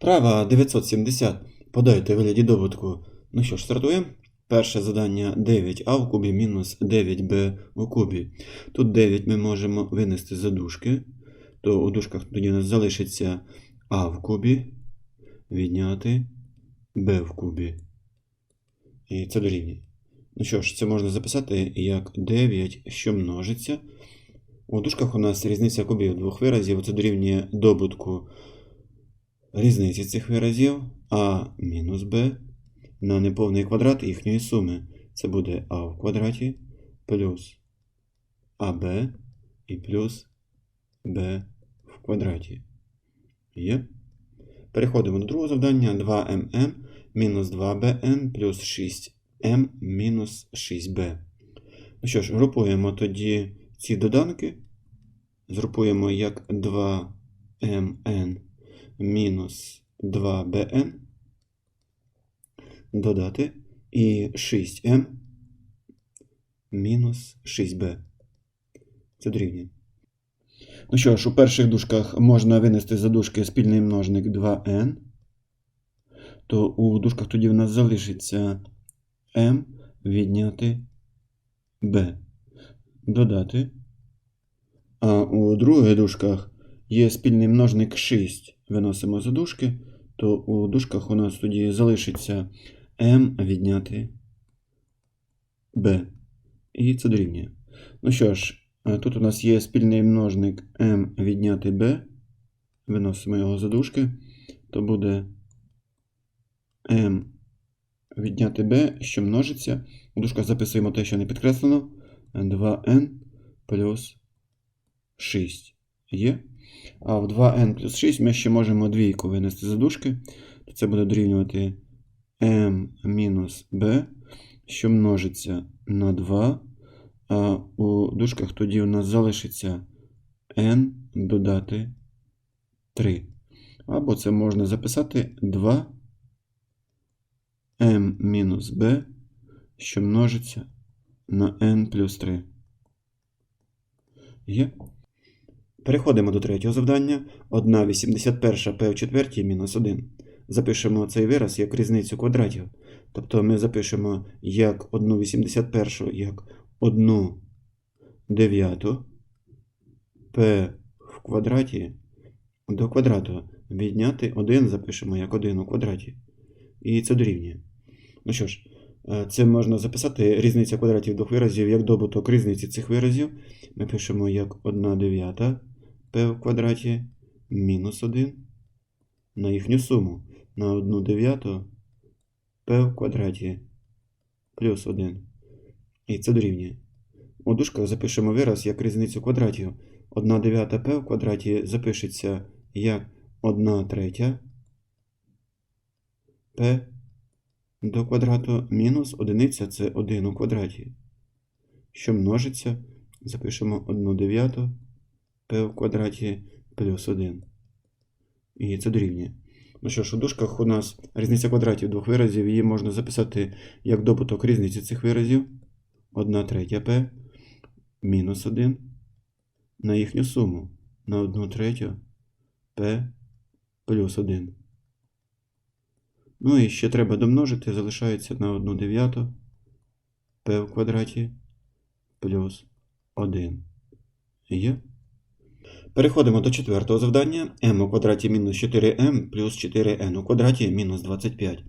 Права 970. Подайте вигляді добутку. Ну що ж, стартуємо. Перше завдання 9а в кубі мінус 9b у кубі. Тут 9 ми можемо винести за дужки, то у дужках тоді у нас залишиться а в кубі, відняти b в кубі. І це дорівнює. Ну що ж, це можна записати як 9, що множиться. У дужках у нас різниця кубів двох виразів. Це дорівнює добутку різниці цих виразів а мінус b на неповний квадрат їхньої суми. Це буде а в квадраті плюс аб і плюс b в квадраті. Є. Переходимо до другого завдання 2mn мінус 2bn плюс 6m мінус 6b. Ну що ж, групуємо тоді ці доданки. Згрупуємо як 2mn мінус 2bn. Додати і 6m мінус 6b. Це дорівнює. Ну що ж, у перших дужках можна винести за дужки спільний множник 2n. То у дужках тоді в нас залишиться m відняти b. Додати. А у других дужках є спільний множник 6. Виносимо за дужки, то у дужках у нас тоді залишиться m відняти b. І це дорівнює. Ну що ж, е, тут у нас є спільний множник m відняти b. Виносимо його за дужки, то буде m відняти b, що множиться. У дужках записуємо те, що не підкреслено. 2n плюс 6 є. А в 2n плюс 6 ми ще можемо двійку винести за дужки. Це буде дорівнювати m мінус b, що множиться на 2. А у дужках тоді у нас залишиться n додати 3. Або це можна записати 2 m мінус b, що множиться на n плюс 3. Є. Переходимо до третього завдання. 1 81 p в четвертій мінус 1. Запишемо цей вираз як різницю квадратів. Тобто ми запишемо як 1 81 як 1 дев'яту p в квадраті до квадрату. Відняти 1 запишемо як 1 у квадраті. І це дорівнює. Ну що ж, е, це можна записати різниця квадратів двох виразів як добуток різниці цих виразів. Ми пишемо як 1 дев'ята p в квадраті мінус 1 на їхню суму на 1 дев'яту p в квадраті плюс 1. І це дорівнює. У дужках запишемо вираз як різницю квадратів. 1 дев'ята p в квадраті запишеться як 1 третя p до квадрату мінус одиниця це 1 у квадраті. Що множиться, запишемо 1 дев'яту p в квадраті плюс 1. І це дорівнює. Ну що ж, у дужках у нас різниця квадратів двох виразів, її можна записати як добуток різниці цих виразів. 1 третя p мінус 1 на їхню суму на 1 третю p плюс 1. Ну і ще треба домножити, залишається на 1 дев'яту p в квадраті плюс 1. Є? Переходимо до четвертого завдання. m у квадраті мінус 4m плюс 4n у квадраті мінус 25.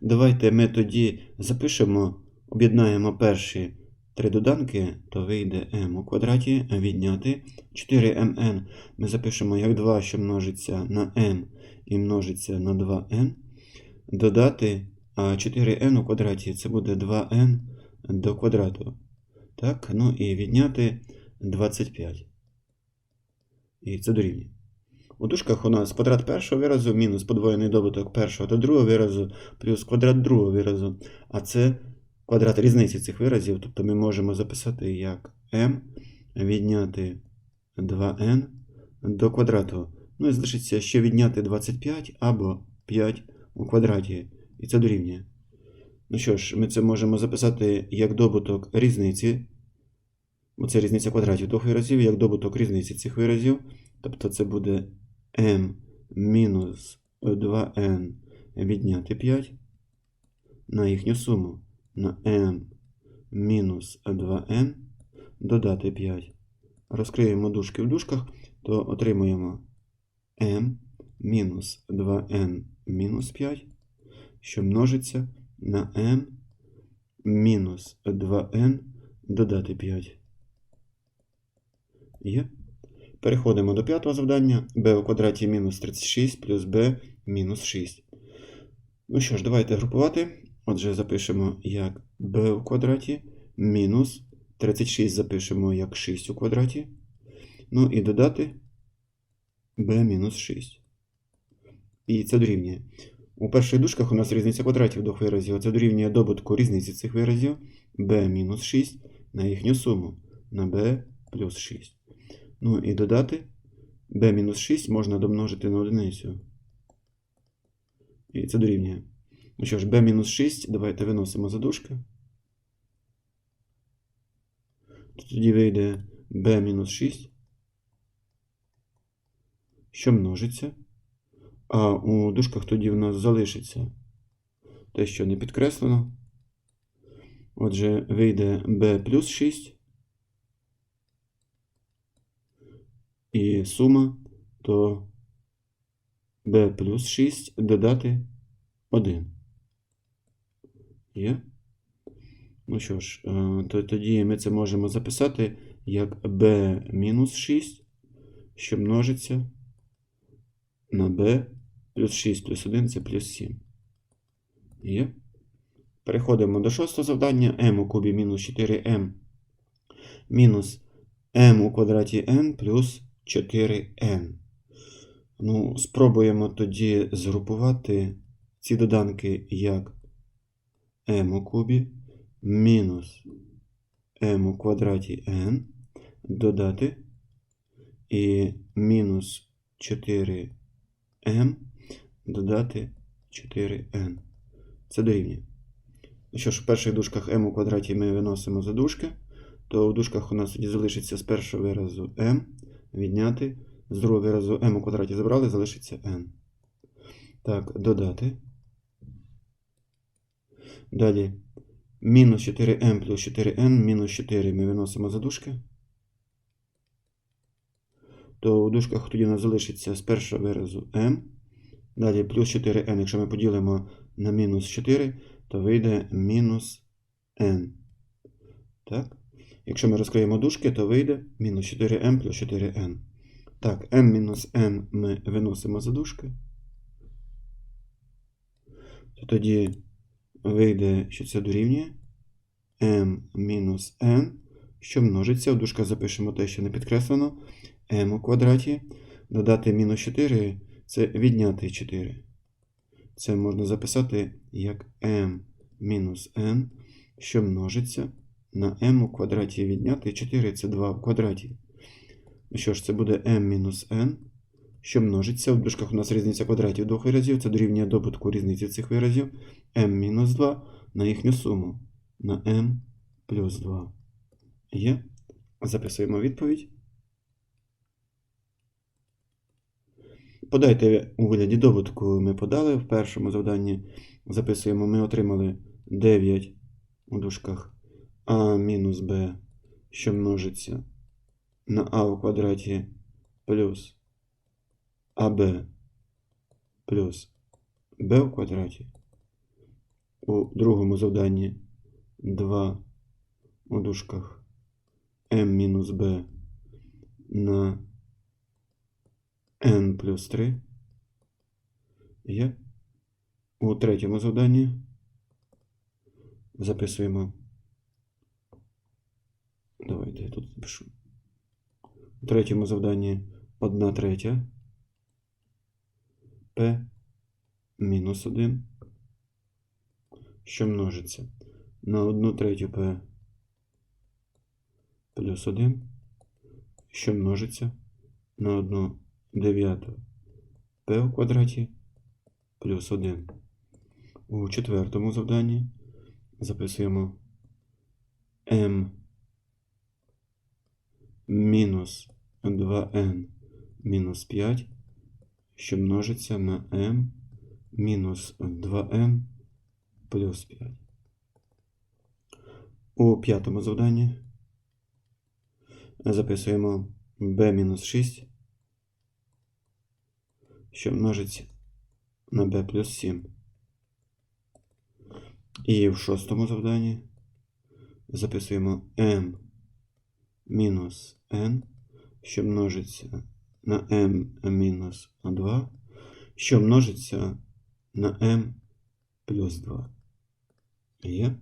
Давайте ми тоді запишемо, об'єднаємо перші три доданки, то вийде m у квадраті відняти 4mn. Ми запишемо як 2, що множиться на m і множиться на 2n. Додати 4n у квадраті це буде 2n до квадрату. Так, ну і відняти 25. І це дорівнює. У дужках у нас квадрат першого виразу мінус подвоєний добуток першого та другого виразу плюс квадрат другого виразу. А це квадрат різниці цих виразів. Тобто ми можемо записати як m відняти 2n до квадрату. Ну і залишиться ще відняти 25 або 5 у квадраті. І це дорівнює. Ну що ж, ми це можемо записати як добуток різниці. Бо це різниця квадратів двох виразів, як добуток різниці цих виразів. Тобто це буде m мінус 2n відняти 5 на їхню суму на m мінус 2n додати 5. Розкриємо дужки в дужках, то отримуємо m мінус 2n мінус 5, що множиться на m мінус 2n додати 5. Є. Переходимо до п'ятого завдання. b у квадраті мінус 36 плюс b мінус 6. Ну що ж, давайте групувати. Отже, запишемо як b у квадраті мінус 36 запишемо як 6 у квадраті. Ну і додати b мінус 6. І це дорівнює. У перших дужках у нас різниця квадратів двох виразів. Це дорівнює добутку різниці цих виразів b мінус 6 на їхню суму на b плюс 6. Ну і додати b-6 можна домножити на одиницю. І це дорівнює. Ну що ж, b-6, давайте виносимо за дужки. Тоді вийде b-6, що множиться. А у дужках тоді в нас залишиться те, що не підкреслено. Отже, вийде b плюс 6. І сума то b плюс 6 додати 1. Є? Ну що ж, е, то тоді ми це можемо записати як b мінус 6, що множиться на b плюс 6 плюс 1 це плюс 7. Є? Переходимо до шостого завдання. m у кубі мінус 4m мінус m у квадраті n плюс 4n. Ну, спробуємо тоді згрупувати ці доданки як m у кубі мінус m у квадраті n додати і мінус 4m додати 4n. Це дорівнює. Ну що ж, в перших дужках m у квадраті ми виносимо за дужки, то у дужках у нас тоді залишиться з першого виразу m відняти, з другого виразу m у квадраті забрали, залишиться n. Так, додати. Далі мінус 4m плюс 4n, мінус 4 ми виносимо за дужки. То у дужках тоді у нас залишиться з першого виразу m. Далі плюс 4n, якщо ми поділимо на мінус 4, то вийде мінус n. Так? Якщо ми розкриємо дужки, то вийде мінус 4m плюс 4n. Так, m мінус n ми виносимо за дужки. То тоді вийде, що це дорівнює m мінус n, що множиться. В дужках запишемо те, що не підкреслено. m у квадраті. Додати мінус 4 це відняти 4. Це можна записати як m мінус n, що множиться на m у квадраті відняти 4 це 2 в квадраті. Ну що ж, це буде m мінус n, що множиться. В дужках у нас різниця квадратів двох виразів, це дорівнює добутку різниці цих виразів m мінус 2 на їхню суму на m плюс 2. Є. Записуємо відповідь. Подайте у вигляді добутку ми подали. В першому завданні записуємо, ми отримали 9 у дужках а мінус b, що множиться на а у квадраті плюс аб плюс b у квадраті. У другому завданні 2 у дужках m мінус b на n плюс 3 є. У третьому завданні записуємо. Давайте я тут запишу. У третьому завданні 1 третя p мінус 1, що множиться на 1 третю p плюс 1, що множиться на 1 дев'яту p у квадраті плюс 1. У четвертому завданні записуємо m мінус 2n мінус 5, що множиться на m мінус 2m плюс 5. У п'ятому завданні записуємо b мінус 6, що множиться на b плюс 7. І в шостому завданні записуємо m мінус n, що множиться на m мінус 2, що множиться на m плюс 2. Є?